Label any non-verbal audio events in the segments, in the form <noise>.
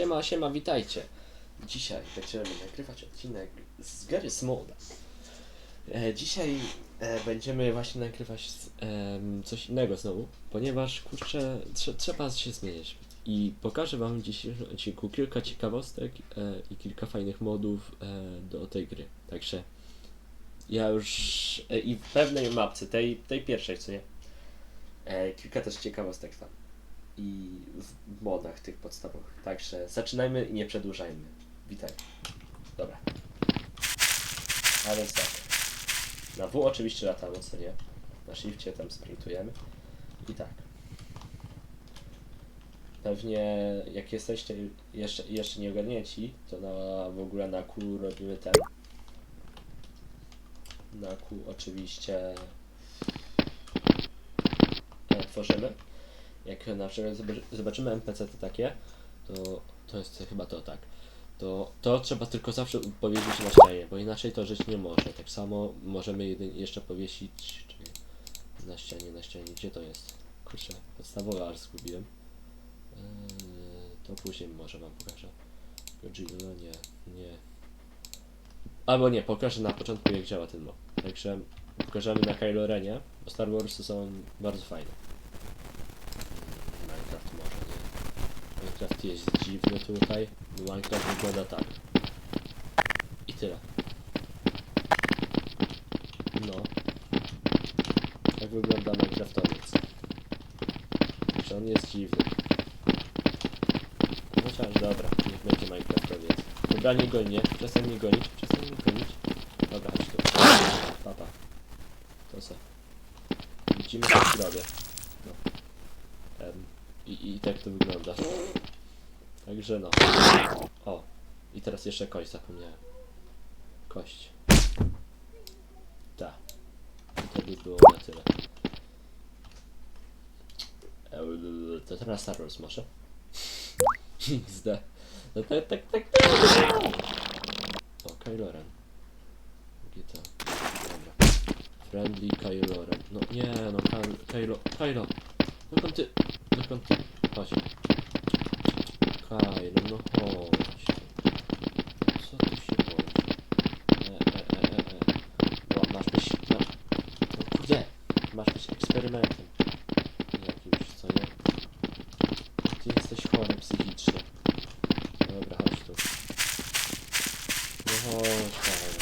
Siema, siema, witajcie. Dzisiaj będziemy nagrywać odcinek z Gary Smolda. E, dzisiaj e, będziemy właśnie nagrywać z, em, coś innego znowu, ponieważ kurczę, trze, trzeba się zmienić. I pokażę wam w dzisiejszym odcinku kilka ciekawostek e, i kilka fajnych modów e, do tej gry. Także ja już e, i w pewnej mapce, tej, tej pierwszej, co nie? E, kilka też ciekawostek tam i w modach tych podstawowych. Także zaczynajmy i nie przedłużajmy. Witaj. Dobra. A więc tak. Na W oczywiście latamy, co nie? Na shifcie tam sprintujemy. I tak. Pewnie jak jesteście jeszcze, jeszcze nie ogarnięci, to na, w ogóle na Q robimy ten. Na Q oczywiście e, tworzymy jak na przykład zobaczy- zobaczymy NPC to takie, to, to jest chyba to tak. To, to trzeba tylko zawsze powiedzieć na ścianie, bo inaczej to żyć nie może. Tak samo możemy jedynie jeszcze powiesić na ścianie, na ścianie, gdzie to jest? Kurczę, podstawowe aż zgubiłem. Eee, to później może wam pokażę. Godzilla, nie, nie. Albo nie, pokażę na początku jak działa ten mod. Także pokażemy na Kylo Renie, bo Star Warsy są bardzo fajne. Minecraft może nie. Minecraft jest dziwny tutaj. Minecraft wygląda tak. I tyle. No. Tak wygląda Minecraftowiec. Że on jest dziwny. Chociaż dobra, niech będzie Minecraftowiec. Dobra, nie goń mnie. Przestań mnie gonić. Przestań mnie gonić. Dobra, chodź tu. Papa. To co? Widzimy co zrobię. No. Em, i, I tak to wygląda. Także no. O. I teraz jeszcze kość zapomniałem. Kość. Tak. I to by było na tyle. Eee, To teraz Star Wars może? <laughs> XD. No tak, tak, tak, tak. O, Kylo Ren. Gdzie to? Dobra. Friendly Kylo Ren. No nie, no Kylo, Kylo. Dokąd ty? Dokąd ty? Chodź. Kylo, no chodź. Co tu się boisz? E, e, e, e, e. No, masz być... No, no kurde. Masz być eksperymentem. Jakimś, co nie? Ty jesteś chory psychicznie. Dobra, chodź tu. No chodź, Kylo.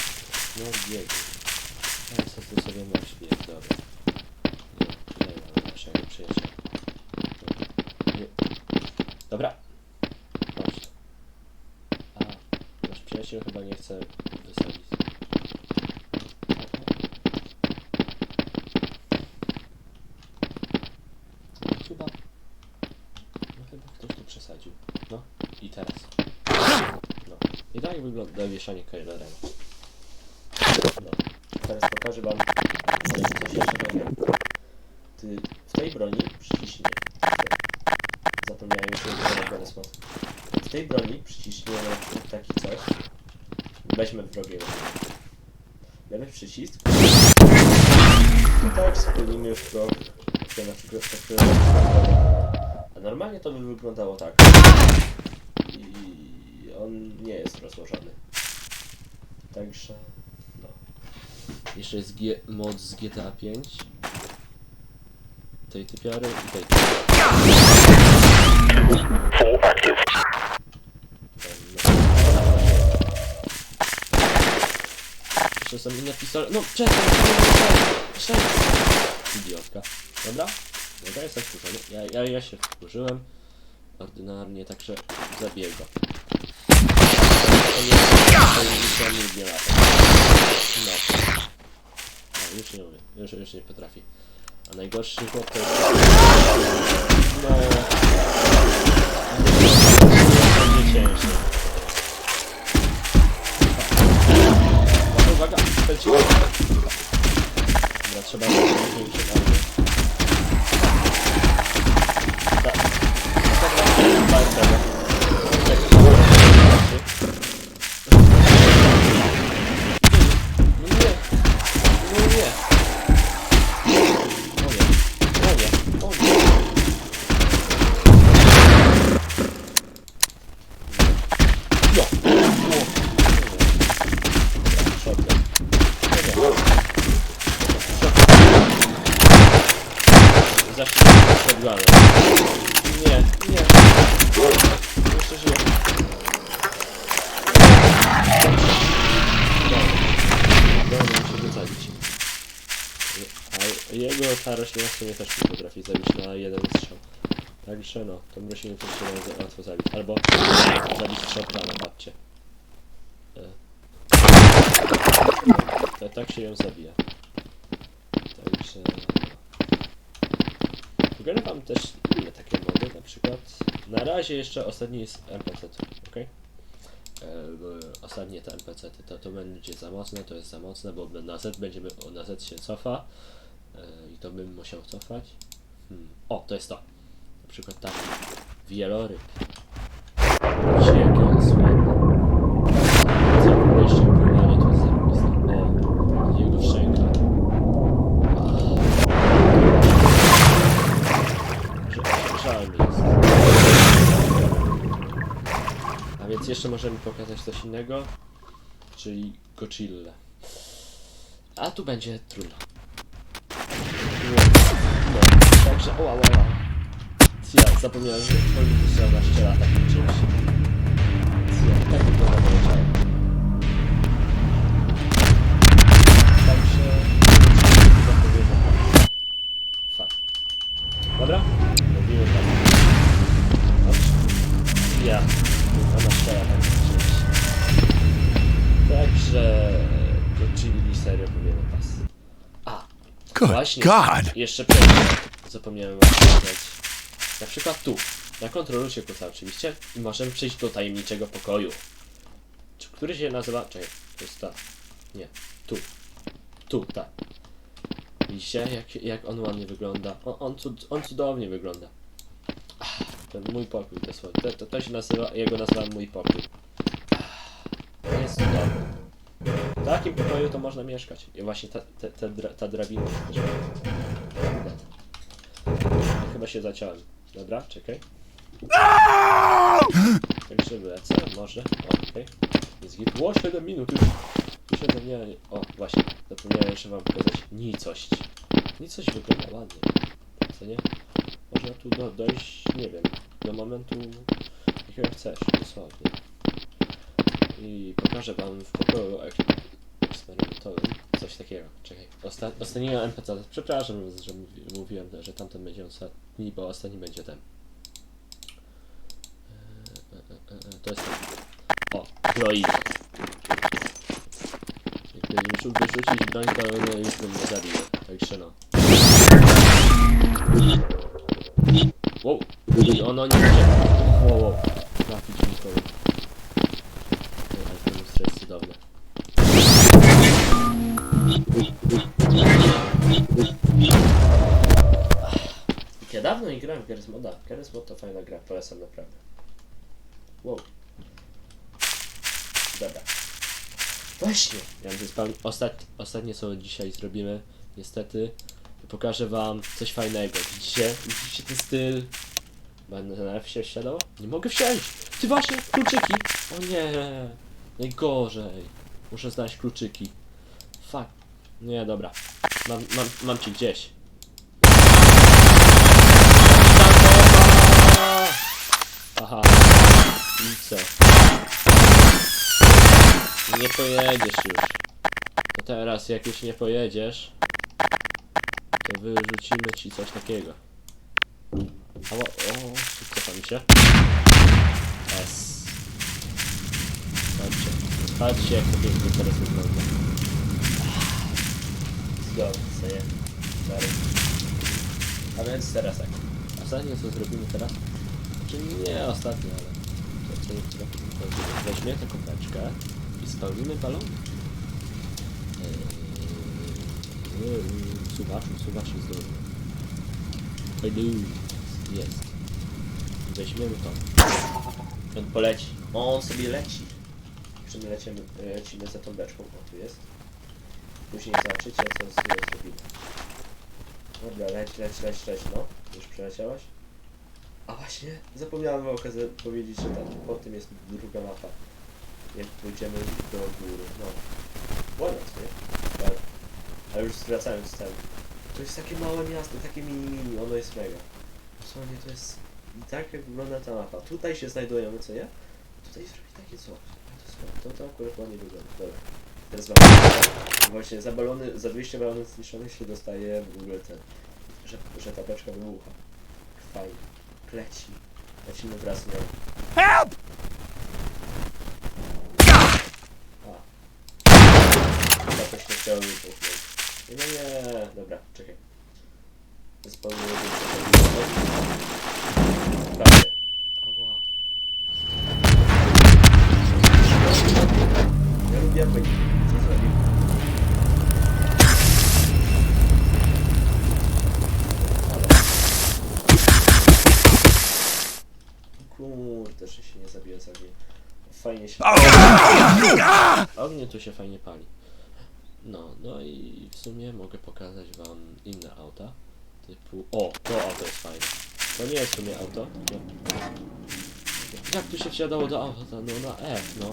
No biegnie. Ja co ty sobie masz bieg, dobra. Nie, nie ma naszego przyjaciela. Nie. Dobra. Chodź. A, nasz chce wysadzić. Chyba... No chyba ktoś tu przesadził. No, i teraz. No. I tak wygląda wieszanie Kylo Rena. No. Teraz pokażę wam coś jeszcze fajnego. Ty w tej broni przyciśnie. Zapomniałem już jak to sposób. W tej broni przyciśniemy taki coś. Weźmy wrogiego. Lewy przycisk. I tak spełnimy już krok. jak na przykład tak, A normalnie to by wyglądało tak. I on nie jest rozłożony. Także no. Jeszcze jest G mod z GTA 5. Tej typiary i tej Jeszcze są inne pistole. No czekaj, czekaj. Idiotka. Dobra? Dobra, jestem wkurzony. Ja, ja, ja się wkurzyłem. Ordynarnie, także zabiję go. To nie, nie, to nie, lata. No. A, już nie umie. Już, już nie potrafi. A najgorszy chłop to jest... No... Nie, nie. Jeszcze żyję. Dobra, muszę go zabić. A jego ta roślina w sumie też nie potrafi zabić na jeden strzał. Także no, tą roślinę też się da łatwo zabić. Albo zabić strzał plana, patrzcie. E. Tak się ją zabija. Także... Pokażę wam też inne takie mody, na przykład na razie jeszcze ostatni jest NPC, ok? E, ostatnie te NPC to, to będzie za mocne, to jest za mocne, bo na Z będziemy, na Z się cofa e, i to bym musiał cofać. Hmm. O, to jest to. Na przykład taki wieloryb. Jeszcze możemy pokazać coś innego, czyli Godzilla. A tu będzie trudno. No, także oła, oła. Ja zapomniałem, że policja na szczela takim czymś. Ja, tak wygląda moje ciało. Także... Fuck. Dobra? Robimy tak. Good Właśnie. God. jeszcze przejdę. Zapomniałem wam powiedzieć. Na przykład tu. Na kontrolu się kuca oczywiście. I możemy przejść do tajemniczego pokoju. Czy- Który się nazywa... Czekaj, to jest ta. Nie. Tu. Tu, tak. Widzicie, jak, jak on ładnie wygląda. On, on, cud, on cudownie wygląda. Ach, Ten mój pokój, to, słowo. to, to, to się nazywa, jego nazywam mój pokój. Ach, jest cudowny. Takim pokoju to można mieszkać. I właśnie ta, ta, ta, dra, ta drabina. Chyba się zaciąłem. Dobra, czekaj. Także lecę, może. Okej. Jest git. Ło, 7 minut już. Już zapomniałem. O, właśnie. Zapomniałem jeszcze wam pokazać nicość. Nicość wygląda ładnie. Co nie? Można tu do, dojść, nie wiem, do momentu, jakiego chcesz, dosłownie. I pokażę wam w pokoju eksperymentowym coś takiego. Czekaj. Osta ostatniego NPC. Przepraszam, że mówi mówiłem, że tamten będzie ostatni, bo ostatni będzie ten. E, e, e, To jest. O, droid. Jak wyrzucił wyrzucić broń, to już bym nie zabił. Także no. Wow. Ono nie będzie. Dawno nie grałem w Garry's Moda. Garry's Mod to fajna gra, polecam naprawdę. Wow. Dobra. Właśnie! Ja spam... Ostat... Ostatnie co dzisiaj zrobimy, niestety, pokażę wam coś fajnego. Widzicie? Widzicie ten styl? Będę na się wsiadał? Nie mogę wsiąść! Ty właśnie, kluczyki! O nie! Najgorzej. Muszę znaleźć kluczyki. Fuck. Nie, dobra. Mam, mam, mam ci gdzieś. Aha. I co? Nie pojedziesz już. To teraz jak już nie pojedziesz, to wyrzucimy ci coś takiego. Ała, o, cofam się. S. Patrzcie. Patrzcie jak to pięknie teraz wygląda. Zgodnie sobie. A więc teraz tak. Ostatnie co zrobimy teraz, czy nie ostatnie, ale to co jest spełnimy balon. Eee, Suwacz, suwacz jest. Weźmiemy to. On poleci. On sobie leci. Czy my lecimy, lecimy za tą beczką? O, tu jest. Później zobaczycie, co tym zrobimy. Dobra, leć, leć, leć, leć, no. Już przeleciałaś? A właśnie, zapomniałem wam okazję powiedzieć, że tam po tym jest druga mapa. Jak pójdziemy do góry, no. Ładne, co nie? Ale, ale już zwracając ten. To jest takie małe miasto, takie mini mini, ono jest mega. Dosłownie to jest tak jak wygląda ta mapa. Tutaj się znajdujemy, co nie? Tutaj zrobić takie coś. To, to, to akurat ładnie wygląda. Dobra. Teraz mam właśnie za balony, za 200 balonów zniszczonych się dostaje w ogóle ten, że, że ta beczka wybucha. Fajnie. Kleci. Lecimy wraz z nią. Help! A. Chyba coś nie. Dobra, czekaj. Spełnię Prawie. Ała. Ja lubię być. Co zrobił? Kurde, że się nie zabiję, zabiję. Fajnie się... Ognie tu się fajnie pali. No, no i w sumie mogę pokazać wam inne auta. Typu... O, to auto jest fajne. To nie jest w sumie auto. Jak tu się wsiadało do auta? No na F, no.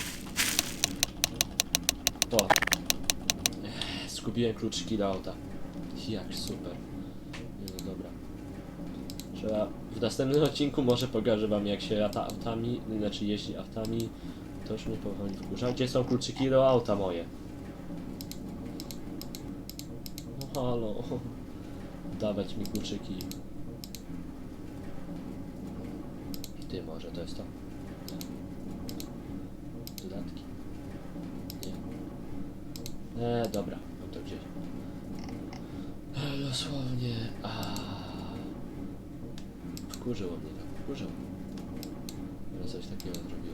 O. Ech, Zgubiłem kluczyki do auta. Jak super. No dobra. Trzeba... W następnym odcinku może pokażę wam jak się lata autami, znaczy jeździ autami. To już mnie powoli wkurza. Gdzie są kluczyki do auta moje? No halo. Dawać mi kluczyki. I ty może to jest to? Nie. Dodatki? Nie. E, dobra, mam to gdzieś. Dosłownie. A. Wkurzyło mnie to, wkurzyło. Ale coś takiego zrobiłem.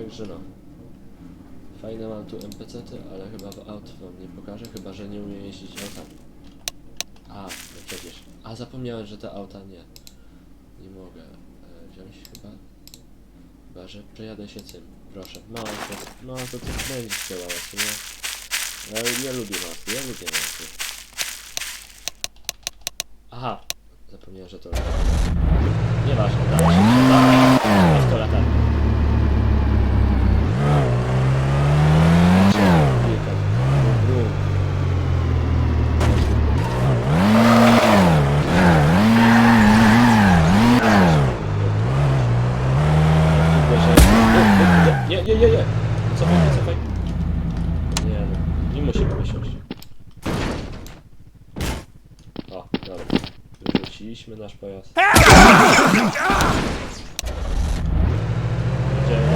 Także no. Fajne mam tu NPC-ty, ale chyba w aut wam nie pokażę, chyba że nie umiem jeździć autami. A, no przecież. A zapomniałem, że te auta nie. Nie mogę e, wziąć chyba. Chyba, że przejadę się tym. Proszę, małe to. No to ty będziesz działała, czy nie? Ja, ja lubię mapy, ja lubię mapy. Aha, zapomniałem, że to Nieważne, dawaj się, dawaj. Jest to latarka. Kilka. Brum. Nie, nie, nie, nie! Cofaj, cofaj. Nie no, nie musimy wysiąść. O, dobra. Wyrzuciliśmy nasz pojazd. Idziemy.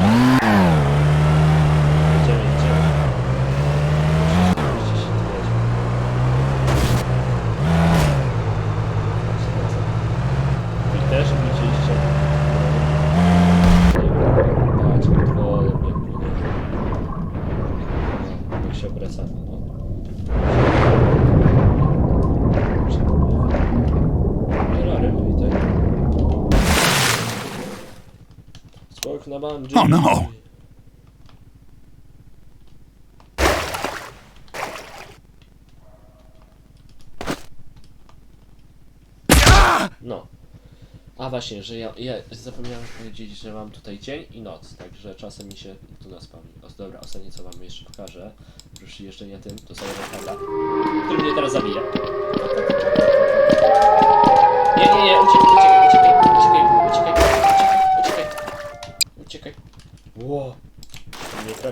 Idziemy, idziemy. Musicie się tu jedzie. I też widzieliście. Patrz, pod wodą mnie płynie. Jak się obraca. O. Ferrari, witaj. Skok na bungee. Oh, no. No. A właśnie, że ja, ja zapomniałem powiedzieć, że mam tutaj dzień i noc, także czasem mi się tu nas spami. O, dobra, ostatnie co wam jeszcze pokażę, już jeszcze nie tym, to sobie rozpada, który mnie teraz zabije. Nie, nie, nie, uciekaj,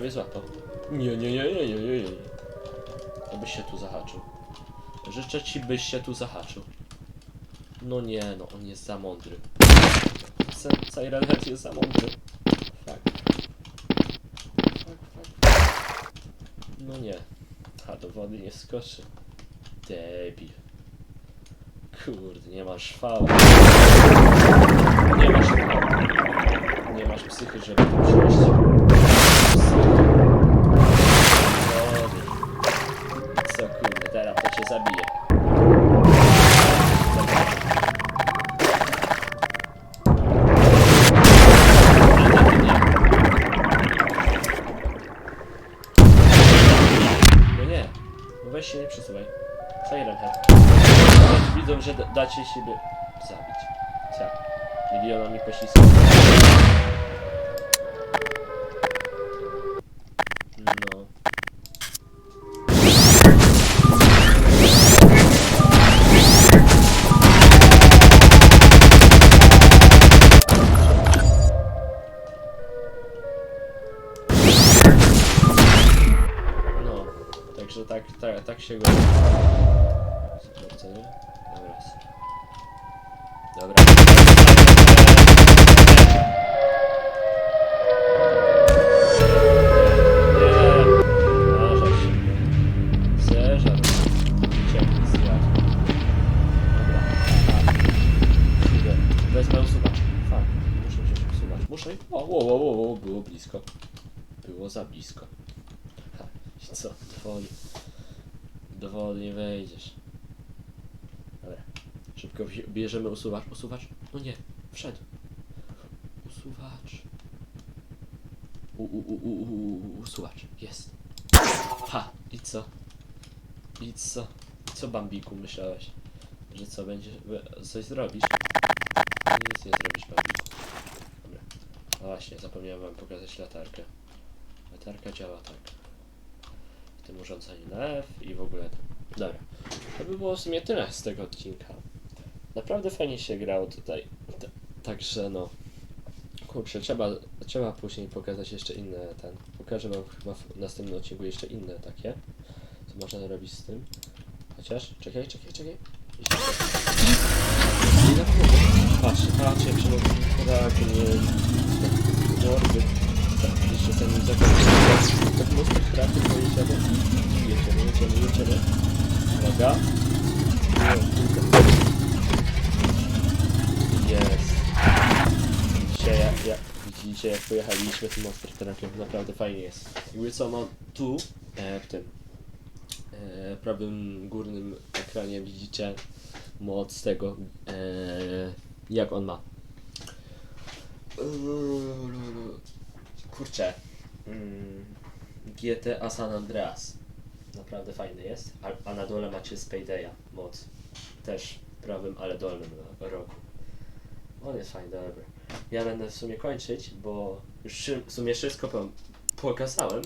prawie złapał. Nie, nie, nie, nie, nie, nie, nie. To byś się tu zahaczył. Życzę ci, byś się tu zahaczył. No nie, no on jest za mądry. Siren Head jest za mądry. Fuck. No nie. A do wody nie skoczy. Debil. Kurde, nie masz fała. Nie masz fała. siebie zabić. Co? Czyli ona mi poślizga. Także tak, tak, tak się go... Zobaczymy. Dobra. O, o, o, o, było blisko. Było za blisko. Ha, i co? Do wody. Do wody nie wejdziesz. Dobra. Szybko bierzemy usuwacz. Usuwacz? No nie. Wszedł. Usuwacz. U, u, u, u, u, usuwacz. Jest. Ha! I co? I co? Co Bambiku myślałeś? Że co, będziesz... coś zrobisz? Nic nie zrobisz Bambiku. Dobra. No właśnie, zapomniałem wam pokazać latarkę. Latarka działa tak. W tym urządzeniu na F i w ogóle. Dobra. To by było w sumie tyle z tego odcinka. Naprawdę fajnie się grało tutaj. T- Także no. Kurczę, trzeba, trzeba później pokazać jeszcze inne ten. Pokażę wam chyba w następnym odcinku jeszcze inne takie. Co można robić z tym. Chociaż, czekaj, czekaj, czekaj. Patrz, patrz, jak się tak, nie... Mordy. Tak, jeszcze ten zakaz. Tak mocno kraty pojedziemy. Jedziemy, jedziemy. Uwaga. Jest. Widzicie jak, jak, widzicie jak pojechaliśmy tym monster truckiem, naprawdę fajnie jest. Jakby co mam tu, e, w tym e, prawym górnym ekranie widzicie moc tego, e, jak on ma. Kurczę. Mm, GTA San Andreas. Naprawdę fajny jest. A, a na dole macie Spade'a moc. Też prawym, ale dolnym rogu. On jest fajny, dobra. Ja będę w sumie kończyć, bo już w sumie wszystko po- pokazałem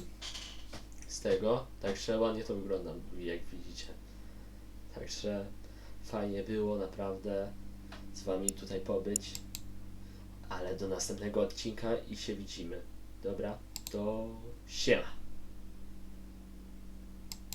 z tego, także ładnie to wygląda, jak widzicie. Także fajnie było naprawdę z wami tutaj pobyć, ale do następnego odcinka i się widzimy. Dobra, to siema.